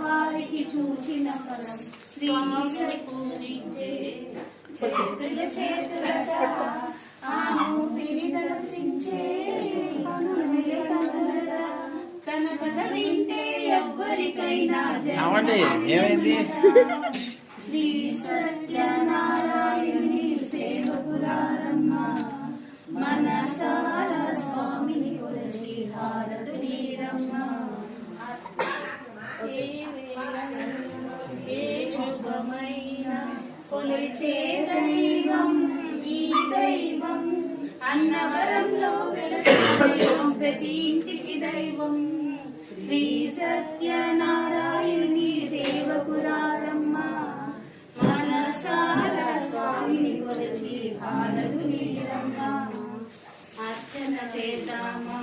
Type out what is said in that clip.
వారికి చూచిన ఫలం శ్రీ పూజించే చేతుల చేతులట ఆమె దర్శించే కనులే కనులట తన కథ వింటే ఎవ్వరికైనా ఏమండి? ఏమైంది? శ్రీ సత్యనారాయణి సేవకులారమ్మ మనసార స్వామిని కొలచి హారతులీరమ్మ శుభమైన కొలిచే దైవం ఈ దైవం అన్నవరంలో వెలసిన ప్రతి ఇంటికి దైవం శ్రీ సత్యనారాయణి సేవకురారమ్మ మనసార స్వామిని కొలిచి హారతులీరమ్మ అర్చన చేద్దామా